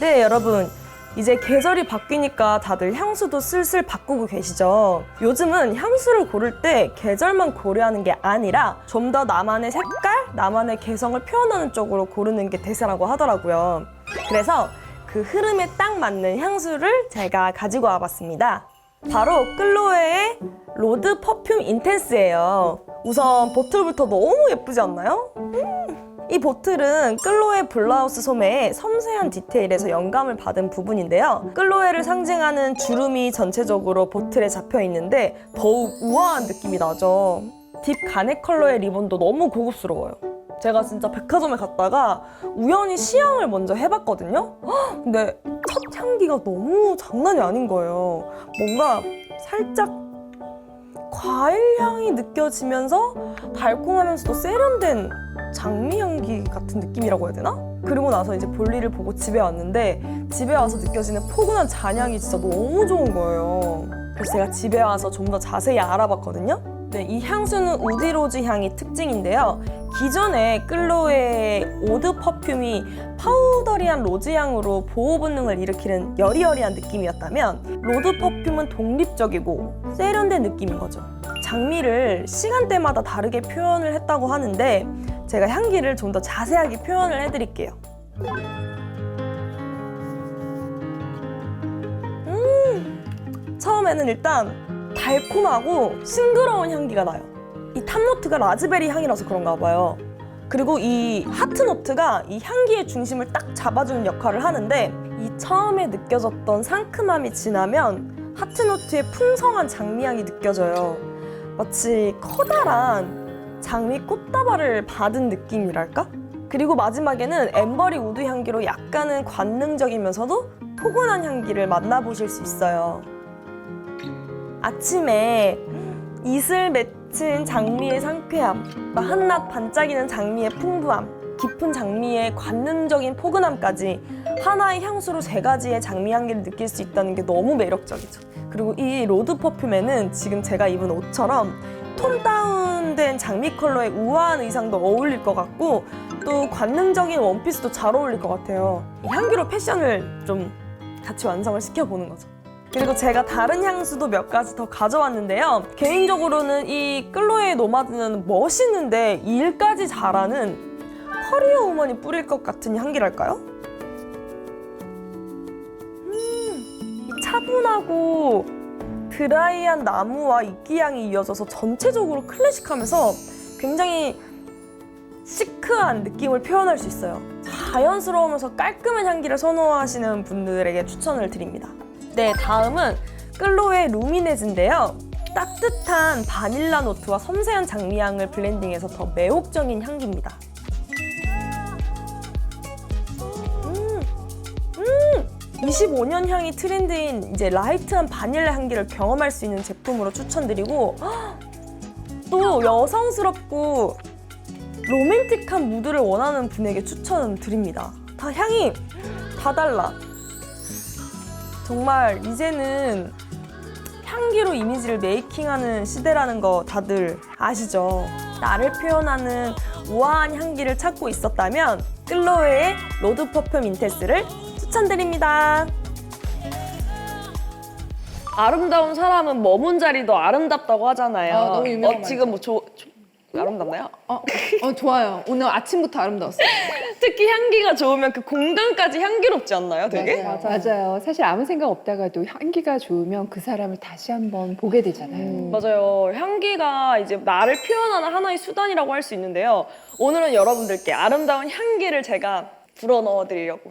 네, 여러분. 이제 계절이 바뀌니까 다들 향수도 슬슬 바꾸고 계시죠. 요즘은 향수를 고를 때 계절만 고려하는 게 아니라 좀 더 나만의 색깔, 나만의 개성을 표현하는 쪽으로 고르는 게 대세라고 하더라고요. 그래서 그 흐름에 딱 맞는 향수를 제가 가지고 와봤습니다. 바로 끌로에의 로드 퍼퓸 인텐스예요. 우선 보틀부터 너무 예쁘지 않나요? 이 보틀은 끌로에 블라우스 소매의 섬세한 디테일에서 영감을 받은 부분인데요. 끌로에를 상징하는 주름이 전체적으로 보틀에 잡혀 있는데 더욱 우아한 느낌이 나죠. 딥 가넷 컬러의 리본도 너무 고급스러워요. 제가 진짜 백화점에 갔다가 우연히 시향을 먼저 해봤거든요. 헉, 근데 첫 향기가 너무 장난이 아닌 거예요. 뭔가 살짝 과일 향이 느껴지면서 달콤하면서도 세련된 장미 향기 같은 느낌이라고 해야 되나? 그리고 나서 이제 볼일을 보고 집에 왔는데 집에 와서 느껴지는 포근한 잔향이 진짜 너무 좋은 거예요. 그래서 제가 집에 와서 좀 더 자세히 알아봤거든요. 네, 이 향수는 우디로즈 향이 특징인데요. 기존에 끌로의 오드 퍼퓸이 파우더리한 로즈 향으로 보호 본능을 일으키는 여리여리한 느낌이었다면 로드 퍼퓸은 독립적이고 세련된 느낌인 거죠. 장미를 시간대마다 다르게 표현을 했다고 하는데 제가 향기를 좀 더 자세하게 표현을 해드릴게요. 음, 처음에는 일단 달콤하고 싱그러운 향기가 나요. 이 탑노트가 라즈베리 향이라서 그런가 봐요. 그리고 이 하트노트가 이 향기의 중심을 딱 잡아주는 역할을 하는데 이 처음에 느껴졌던 상큼함이 지나면 하트노트의 풍성한 장미향이 느껴져요. 마치 커다란 장미 꽃다발을 받은 느낌이랄까? 그리고 마지막에는 엠버리 우드 향기로 약간은 관능적이면서도 포근한 향기를 만나보실 수 있어요. 아침에 이슬 맺힌 장미의 상쾌함, 한낮 반짝이는 장미의 풍부함, 깊은 장미의 관능적인 포근함까지 하나의 향수로 세 가지의 장미 향기를 느낄 수 있다는 게 너무 매력적이죠. 그리고 이 로드 퍼퓸에는 지금 제가 입은 옷처럼 톤 다운된 장미 컬러의 우아한 의상도 어울릴 것 같고 또 관능적인 원피스도 잘 어울릴 것 같아요. 이 향기로 패션을 좀 같이 완성을 시켜보는 거죠. 그리고 제가 다른 향수도 몇 가지 더 가져왔는데요. 개인적으로는 이 끌로의 노마드는 멋있는데 일까지 잘하는 커리어 우먼이 뿌릴 것 같은 향기랄까요? 음, 이 차분하고 드라이한 나무와 이끼향이 이어져서 전체적으로 클래식하면서 굉장히 시크한 느낌을 표현할 수 있어요. 자연스러우면서 깔끔한 향기를 선호하시는 분들에게 추천을 드립니다. 네, 다음은 끌로의 루미네즈인데요. 따뜻한 바닐라 노트와 섬세한 장미향을 블렌딩해서 더 매혹적인 향기입니다. 25년 향이 트렌드인 이제 라이트한 바닐라 향기를 경험할 수 있는 제품으로 추천드리고 헉, 또 여성스럽고 로맨틱한 무드를 원하는 분에게 추천드립니다. 다 향이 다 달라. 정말 이제는 향기로 이미지를 메이킹하는 시대라는 거 다들 아시죠? 나를 표현하는 우아한 향기를 찾고 있었다면 끌로웨의 로드 퍼퓸 인테스를 추천드립니다. 아름다운 사람은 머문 자리도 아름답다고 하잖아요. 아, 너무 유명한 어, 지금 뭐 조, 조- 아름답나요? 어, 어 좋아요. 오늘 아침부터 아름다웠어요. 특히 향기가 좋으면 그 공간까지 향기롭지 않나요? 되게? 맞아요. 맞아요. 사실 아무 생각 없다가도 향기가 좋으면 그 사람을 다시 한번 보게 되잖아요. 맞아요. 향기가 이제 나를 표현하는 하나의 수단이라고 할 수 있는데요. 오늘은 여러분들께 아름다운 향기를 제가 불어 넣어 드리려고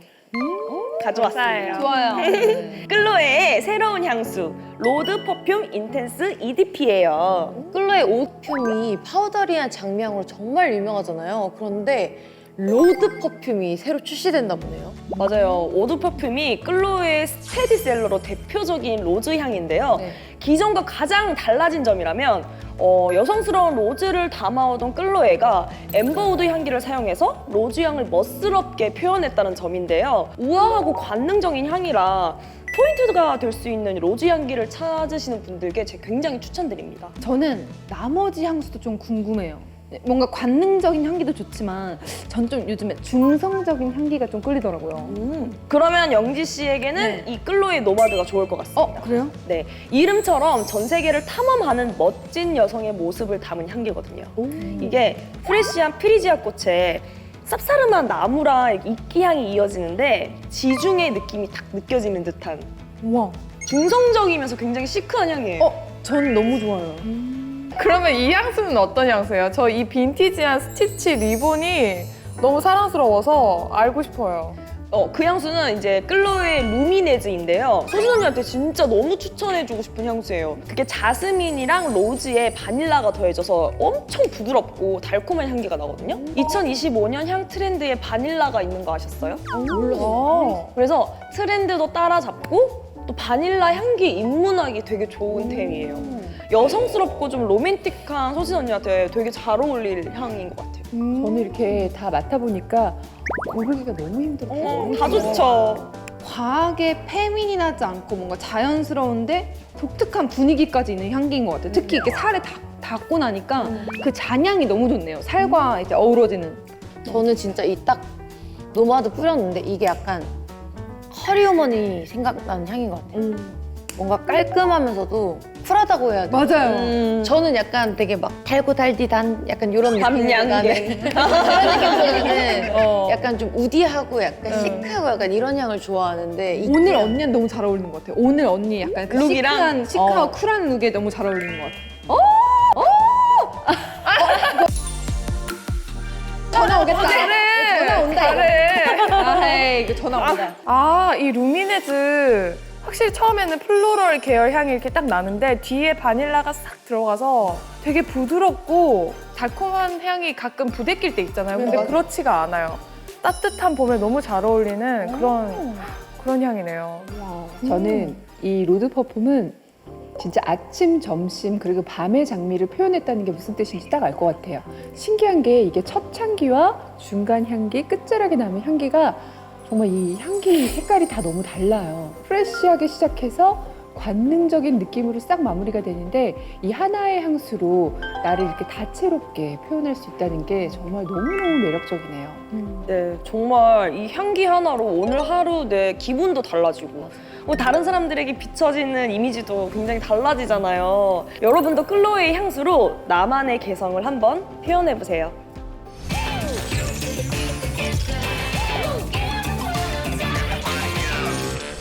가져왔습니다. 좋아요. 끌로의 새로운 향수 로드 퍼퓸 인텐스 EDP예요. 끌로의 오듐이 파우더리한 장미향으로 정말 유명하잖아요. 그런데 로드 퍼퓸이 새로 출시됐나 보네요. 맞아요. 오드 퍼퓸이 끌로의 스테디셀러로 대표적인 로즈 향인데요. 네. 기존과 가장 달라진 점이라면 어, 여성스러운 로즈를 담아오던 끌로에가 엠버우드 향기를 사용해서 로즈 향을 멋스럽게 표현했다는 점인데요. 우아하고 관능적인 향이라 포인트가 될 수 있는 로즈 향기를 찾으시는 분들께 제가 굉장히 추천드립니다. 저는 나머지 향수도 좀 궁금해요. 뭔가 관능적인 향기도 좋지만 전 좀 요즘에 중성적인 향기가 좀 끌리더라고요. 음. 그러면 영지 씨에게는 네. 이 끌로의 노마드가 좋을 것 같습니다. 어 그래요? 네, 이름처럼 전 세계를 탐험하는 멋진 여성의 모습을 담은 향기거든요. 이게 프레시한 피리지아 꽃에 쌉싸름한 나무랑 이끼 향이 이어지는데 지중해 느낌이 딱 느껴지는 듯한 우와. 중성적이면서 굉장히 시크한 향이에요. 어, 전 너무 좋아요. 그러면 이 향수는 어떤 향수예요? 저 이 빈티지한 스티치 리본이 너무 사랑스러워서 알고 싶어요. 어, 그 향수는 이제 끌로의 루미네즈인데요. 소진 언니한테 진짜 너무 추천해주고 싶은 향수예요. 그게 자스민이랑 로즈에 바닐라가 더해져서 엄청 부드럽고 달콤한 향기가 나거든요. 2025년 향 트렌드에 바닐라가 있는 거 아셨어요? 어. 그래서 트렌드도 따라잡고 또 바닐라 향기 입문하기 되게 좋은 템이에요. 여성스럽고 좀 로맨틱한 소진 언니한테 되게 잘 어울릴 향인 것 같아요. 저는 이렇게 다 맡아보니까 고르기가 너무 힘들어요. 어, 다 좋죠. 과하게 페미닌하지 않고 뭔가 자연스러운데 독특한 분위기까지 있는 향기인 것 같아요. 특히 이렇게 살에 닿, 닿고 나니까 그 잔향이 너무 좋네요. 살과 이제 어우러지는. 저는 진짜 이 딱 노마드 뿌렸는데 이게 약간 커리어머니 생각나는 향인 것 같아요. 뭔가 깔끔하면서도 쿨하다고 해야 돼. 맞아요. 음. 저는 약간 되게 막 달고 달디단 약간 이런 느낌이 밤양개. 나는 그런 느낌보다는 어. 약간 좀 우디하고 약간 시크하고 약간 이런 향을 좋아하는데 오늘 언니는 너무 잘 어울리는 것 같아요. 오늘 언니 약간 그 룩이랑? 시크한, 시크하고 어. 쿨한 룩에 너무 잘 어울리는 것 같아요. 전 전화 온다. 아, 이 루미네즈 확실히 처음에는 플로럴 계열 향이 이렇게 딱 나는데 뒤에 바닐라가 싹 들어가서 되게 부드럽고 달콤한 향이 가끔 부대낄 때 있잖아요. 근데 그렇지가 않아요. 따뜻한 봄에 너무 잘 어울리는 그런 그런 향이네요. 저는 이 로드 퍼퓸은 진짜 아침, 점심 그리고 밤의 장미를 표현했다는 게 무슨 뜻인지 딱 알 것 같아요. 신기한 게 이게 첫 향기와 중간 향기, 끝자락에 남은 향기가 정말 이 향기 색깔이 다 너무 달라요. 프레쉬하게 시작해서 관능적인 느낌으로 싹 마무리가 되는데 이 하나의 향수로 나를 이렇게 다채롭게 표현할 수 있다는 게 정말 너무너무 매력적이네요. 네, 정말 이 향기 하나로 오늘 하루 내 기분도 달라지고 뭐 다른 사람들에게 비춰지는 이미지도 굉장히 달라지잖아요. 여러분도 클로의 향수로 나만의 개성을 한번 표현해 보세요.